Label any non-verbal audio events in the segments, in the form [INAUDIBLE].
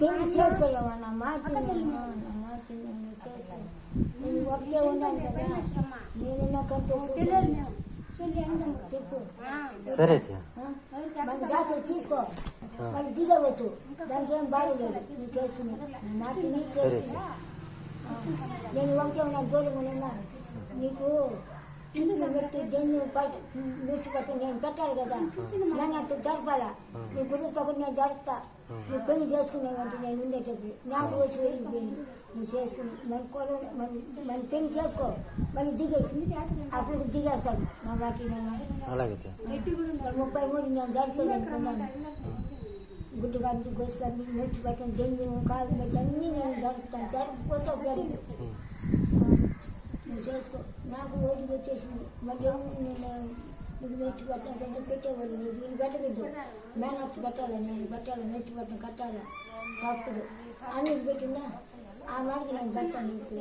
పెళ్ళి చేసుకోలేవా? నా మాట విను, నా మాట విను, నువ్వు చేసుకో నేను ఒకటే ఉన్నాను కదా. నేను నాకంటే చెప్పు. సరే? మన జాతర తీసుకో. మళ్ళీ దిగవచ్చు దానికి ఏం నువ్వు చేసుకుని. నా మాట విని చేసుకుని. ఆ. నేను ఒకటే ఉన్నాను ఉన్నాను నీకు పెట్టి జన్యు మిర్చి పట్టు నేను పెట్టాలి కదా. నన్ను అంత జరపాలా? నీ కూడా నేను జరుపుతా. పెళ్ళి చేసుకున్నావంటే నేను ఉండేటప్పుడు. నాకు వచ్చి వెళ్ళిపోయింది నువ్వు చేసుకుని మన కొల మన మన పెళ్ళి చేసుకో. మళ్ళీ దిగే అప్పుడు దిగేస్తాను నా వాటి ముప్పై మూడు నేను జరిపేది అనుకున్నాను గుడ్డు కానీ గోసు కానీ మిర్చి పెట్టడం జంజు కాలు పెట్టి అన్నీ నేను జరుపుతాను జరుపుకోతే జరుపు నువ్వు చేసుకో. నాకు ఓడికి వచ్చేసింది. మళ్ళీ నేను నీకు మెట్టి పెట్టాలంటే పెట్టేవాళ్ళు నీకు నేను పెట్టలేదు మేనత్తి పెట్టాలి నేను పెట్టాలి పెట్టడం కట్టాలి తప్పుడు అన్ని పెట్టినా ఆ మార్గం నేను పెట్టాను నీకు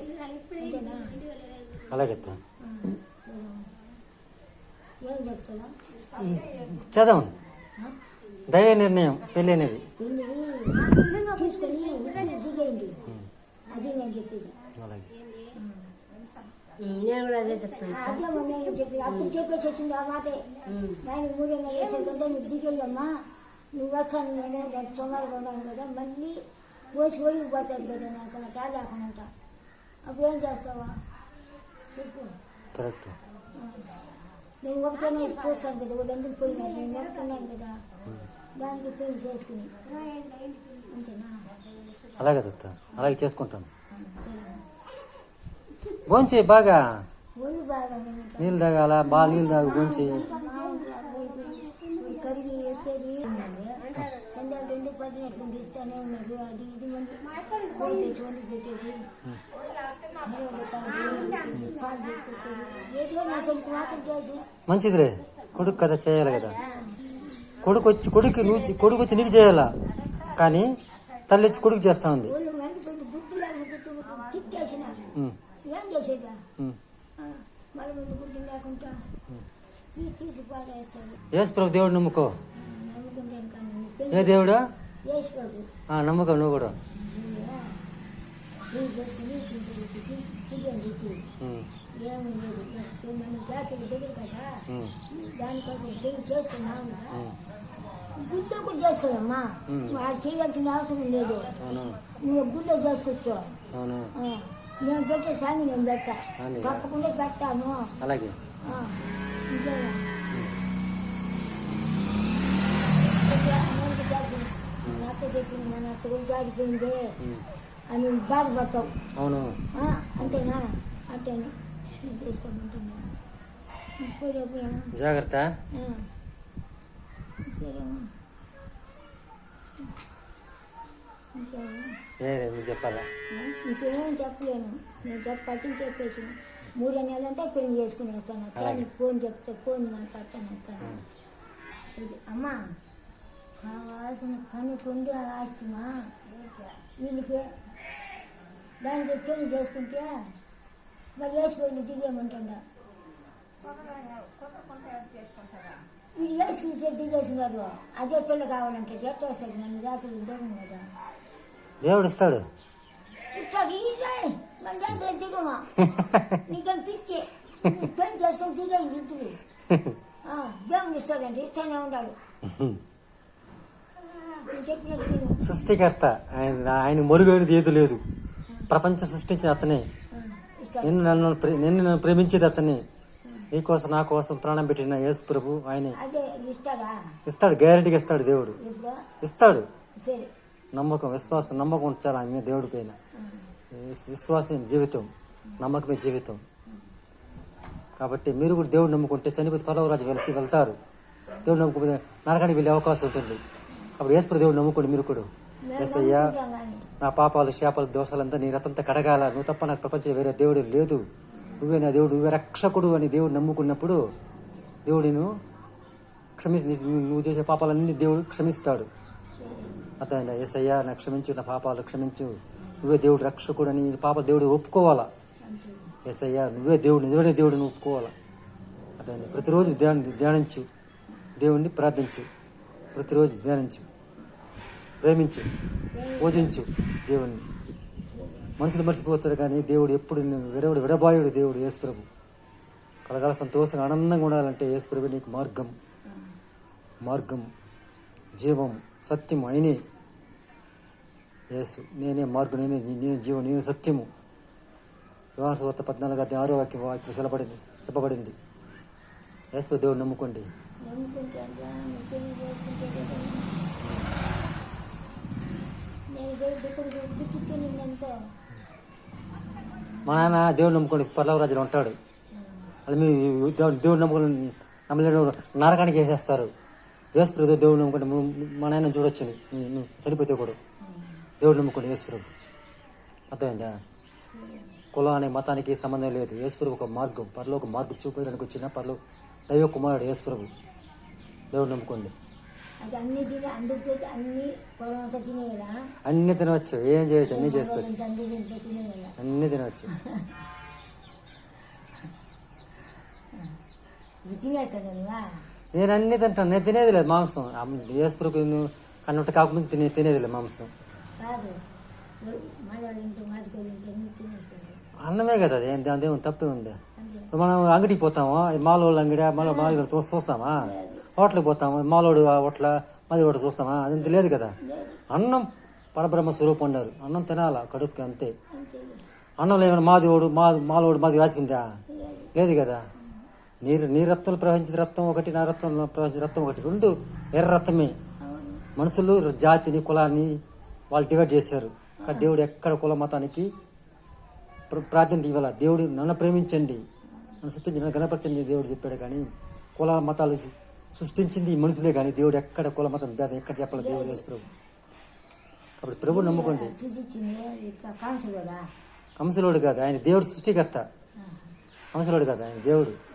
అంతేనా సరే. ఏం చెప్తారా చదవం దైవ నిర్ణయం పెళ్ళి అనేది తీసుకొని అది నేను చెప్పేది అలాగే నేను కూడా అదే చెప్తాను అదే మా నేను చెప్పేది అప్పుడు చెప్పేసి వచ్చింది ఆ మాటే. నేను మూడే నెలలు వేసేకంటే నువ్వు దిగేయమ్మా. నువ్వు వస్తాను నేను నాకు సోమవారం ఉన్నాను కదా. మళ్ళీ పోసి ఒడికి పోతుంది కదా నాకు అలా టాలేకుండా అప్పుడు ఏం చేస్తావా? చెప్పు. కరెక్ట్. నేను ఒకటేనే చూస్తాను కదా వాళ్ళందరూ పోయినారు నేను ఒకటున్నాను కదా. దానికి పెళ్ళి చేసుకుని. అంతేనా అలాగే అలాగే చేసుకుంటాను. సరే. గోంచి బాగా. నీళ్ళు తాగాల? బాగా నీళ్ళు తాగు గోంచి. చేసి మంచిదిరే కొడుకు కదా చేయాలి కదా. కొడుకు వచ్చి కొడుకు నువ్వు చే- కొడుకు వచ్చి నీకు చేయాలా? కానీ తల్లి వచ్చి కొడుకు చేస్తా ఉంది. చేసేదా ఉమ్. మళ్ళీ ముందు గుడ్డు లేకుండా తీసి యేసు ప్రభు దేవుడు నమ్ముకో. నమ్ముకుంటాను కానీ నీ ఏ దేవుడు ప్రభు. నమ్ముకో నువ్వు కూడా. ఏమీ లేదు. మన జాతర దగ్గర కదా. ఉమ్, దానికోసం చేసుకున్నాము. గుడ్లో కూడా చేసుకోదమ్మా. వాడు చేయాల్సిన అవసరం లేదు. నువ్వు గుడ్లో చేసుకొచ్చుకో. నేను పెట్టే సామి నేను పెట్టా. తప్పకుండా పెడతాను. అలాగే. నా అత్త చెప్పింది మన అత్త కూడా జారిపోయింది అని బాధపడతావు. అవును. అంతేనా? అంతేనా? నేను చేసుకోమంటున్నాను జాగ్రత్త. ఆ. నువ్వు చెప్పాలా? ఇంకేం చెప్పలేను. నేను చెప్పాల్సింది చెప్పేసిన. మూడో నెలలంతా పెళ్ళి చేసుకుని వస్తాను. నీకు ఫోన్ చెప్తే ఫోన్ వస్తాను వస్తాను ఇది అమ్మా కావాల్సిన కను కొండి ఆస్తుమా వీళ్ళకి దానికి పెళ్ళి చేసుకుంటే మరి వేసి వెళ్ళి దిగేయమంటుండ. వీళ్ళు వేసుకుంటే దిగేసినారు. అదే పిల్ల కావాలంటే ఎట్ట వస్తుంది? నన్ను జాతర ఉద్యోగం కదా. దేవుడు ఇస్తాడు [LAUGHS] ఇస్తానే. సృష్టికర్త ఆయన ఆయన మరుగైనది ఏది లేదు. ప్రపంచం సృష్టించిన అతనే. నిన్ను నన్ను నిన్ను నన్ను ప్రేమించేది అతనే. నీకోసం నా కోసం ప్రాణం పెట్టిన యేసు ప్రభు ఆయనే. ఇస్తాడా? గ్యారెంటీగా ఇస్తాడు దేవుడు. ఇస్తాడు. సరే. నమ్మకం విశ్వాసం నమ్మకం ఉంచాలి ఆయన దేవుడి పైన. విస్- విశ్వాసం జీవితం నమ్మకమే జీవితం. కాబట్టి మీరు కూడా దేవుడు నమ్ముకుంటే చనిపోతే పదవ రాజు వెళ్తే వెళ్తారు. దేవుడు నమ్ముకుంటే నరకానికి వెళ్ళే అవకాశం ఉంటుంది. అప్పుడు యేసు దేవుడు నమ్ముకోండి మీరు కూడా. ఎస్ఐయా నా పాపాలు శాపాలు దోషాలంతా నీ రతంతా కడగాల. నువ్వు తప్ప నాకు ప్రపంచంలో వేరే దేవుడు లేదు. నువ్వే నా దేవుడు నువ్వే రక్షకుడు అని దేవుడు నమ్ముకున్నప్పుడు దేవుడు నిన్ను క్షమి నువ్వు చేసే పాపాలన్నీ దేవుడు క్షమిస్తాడు. అర్థమైందా? ఏసయ్యా నాకు క్షమించు నా పాపాలు క్షమించు. నువ్వే దేవుడు రక్షకుడు అని పాప దేవుడు ఒప్పుకోవాలా? అంతే ఏసయ్యా నువ్వే దేవుడు నిజమైన దేవుడిని ఒప్పుకోవాలా? అర్థమైంది? ప్రతిరోజు ధ్యాన ధ్యానించు. దేవుణ్ణి ప్రార్థించు. ప్రతిరోజు ధ్యానించు. ప్రేమించు. పూజించు దేవుణ్ణి. మనుషులు మర్చిపోతారు కానీ దేవుడు ఎప్పుడు నిన్ను విడవడు విడబాయుడు దేవుడు యేసుప్రభు. కలగాల సంతోషంగా ఆనందంగా ఉండాలంటే యేసుప్రభు నీకు మార్గం. మార్గం. జీవం. సత్యం అయినే యేసు. నేనే మార్గం నేనే నేను జీవం నేను సత్యము. వివాహ సువార్త పద్నాలుగు అధ్యాయం ఆరో వాక్యం వాక్యం సెలబడింది చెప్పబడింది. యేసుప్రభు దేవుడు నమ్ముకోండి మా నాన్న దేవుడు నమ్ముకోండి పర్లవ రాజులు ఉంటాడు. అది మీ దేవుడు నమ్ముకొని నమ్మలేని నరకానికి వేసేస్తారు. యేసుప్రభు దేవుడు నమ్ముకుంటే మా నాయన చూడొచ్చు నువ్వు చనిపోతే కూడా దేవుడు నమ్ముకోండి యేసుప్రభు. అర్థమైందా? కులానికి మతానికి సంబంధం లేదు. యేసుప్రభు ఒక మార్గం పర్లో ఒక మార్గం చూపించడానికి వచ్చిన పర్లో దైవ కుమారుడు యేసుప్రభు. దేవుడు నమ్ముకోండి. అన్ని తినవచ్చు. ఏం చేయొచ్చు? అన్నీ చేసుకోవచ్చు. అన్నీ తినవచ్చు. నేను అన్నీ తింటాను నేను తినేది లేదు మాంసం. యేసుప్రభు కన్నట్టు కాకుండా తినే తినేది లేదు మాంసం. అన్ని అన్నమే కదా అది. ఏం దాని దేవుని తప్పే ఉంది. మనం అంగడికి పోతాము? మాలోళ్ళ అంగడి మళ్ళీ మాది కూడా చూసి చూస్తామా? హోటల్కి పోతాము? మాలోడు హోటల్ మాది కూడా చూస్తామా? అది లేదు కదా. అన్నం పరబ్రహ్మ స్వరూపం ఉన్నారు అన్నం తినాలా? కడుపుకి అంతే. అన్నంలో ఏమైనా మాది ఓడు మా మాలోడు మాది రాసిందా? లేదు కదా. నీరు నీ రక్తంలో ప్రవహించిన రక్తం ఒకటి నా రక్తంలో ప్రవహించిన రక్తం ఒకటి. రెండు ఎర్ర రక్తమే. మనుషులు జాతిని కులాన్ని వాళ్ళు డివైడ్ చేశారు. కానీ దేవుడు ఎక్కడ కుల మతానికి ప్ర- ప్రాధాన్యత ఇవ్వాల? దేవుడు నన్ను ప్రేమించండి. నన్ను సృష్టించి నన్ను గణపరచండి దేవుడు చెప్పాడు. కానీ కుల మతాలు సృష్టించింది ఈ మనుషులే. కానీ దేవుడు ఎక్కడ కుల మతం భేదం ఎక్కడ చెప్పాలి దేవుడు యేసు ప్రభు కాబట్టి ప్రభు నమ్ముకోండి. కంసలోడు? కాదు ఆయన దేవుడు సృష్టికర్త. కంసలోడు కాదు ఆయన దేవుడు.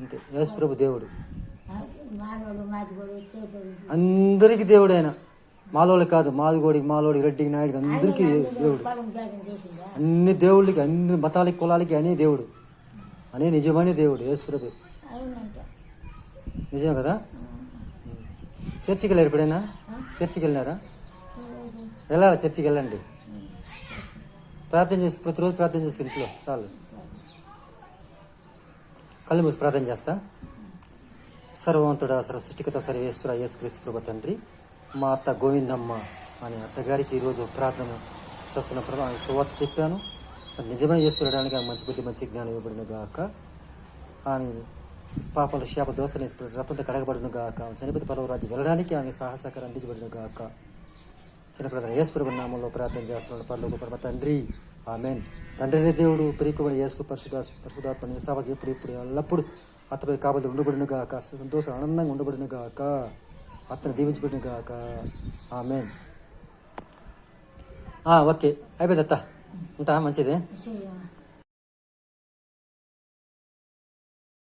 అంతే. యేసు ప్రభు దేవుడు అందరికీ దేవుడు ఆయన. మాలోడు కాదు మాదిగోడికి మాలోడికి రెడ్డికి నాయుడికి అందరికీ దేవుడు అన్ని దేవుళ్ళకి అన్ని మతాలకి కులాలకి అనే దేవుడు. అనే నిజమైన దేవుడు యేసుప్రభు. నిజం కదా? చర్చికి వెళ్ళారు ఎప్పుడైనా చర్చికి వెళ్ళినారా వెళ్ళాలి చర్చికి వెళ్ళండి. ప్రార్థన చేసి ప్రతిరోజు ప్రార్థన చేసుకుని ఇంట్లో చాలు. కళ్ళు మూసి ప్రార్థన చేస్తా. సర్వవంతుడ సర్వ సృష్టికత సర్వేశ్వర యేసుక్రీస్తు ప్రభు తండ్రి మా అత్త గోవిందమ్మ అనే అత్తగారికి ఈరోజు ప్రార్థన చేస్తున్న ప్రభు ఆమె సువార్త చెప్పాను. నిజమైన చేసుకునడానికి ఆమె మంచి బుద్ధి మంచి జ్ఞానం ఇవ్వబడిన గాక. ఆమె పాపల శాప దోషని రతంతో కడగబడిన గాక. చనిపతి చనిపోతే వెళ్ళడానికి ఆమె సాహసకరం అందించబడిన గాక. చిన్నపిల్లల యేసుప్రభు నామంలో ప్రార్థన చేస్తున్నాడు. పర్లోక పరమ తండ్రి ఆమెన్. తండ్రి దేవుడు పెరిగిబడి యేసు పరిశుధా పరిశుధాత్మ నిసావాసం ఎప్పుడు ఇప్పుడు ఎల్లప్పుడు అత్తపై కాబట్టి ఉండబడిన గాక సంతోషం ఆనందంగా ఉండబడిన గాక అతను దీవించబడిన గాక. ఆమెన్. ఓకే. అయిపోయింది అత్త. ఉంటా మంచిదే.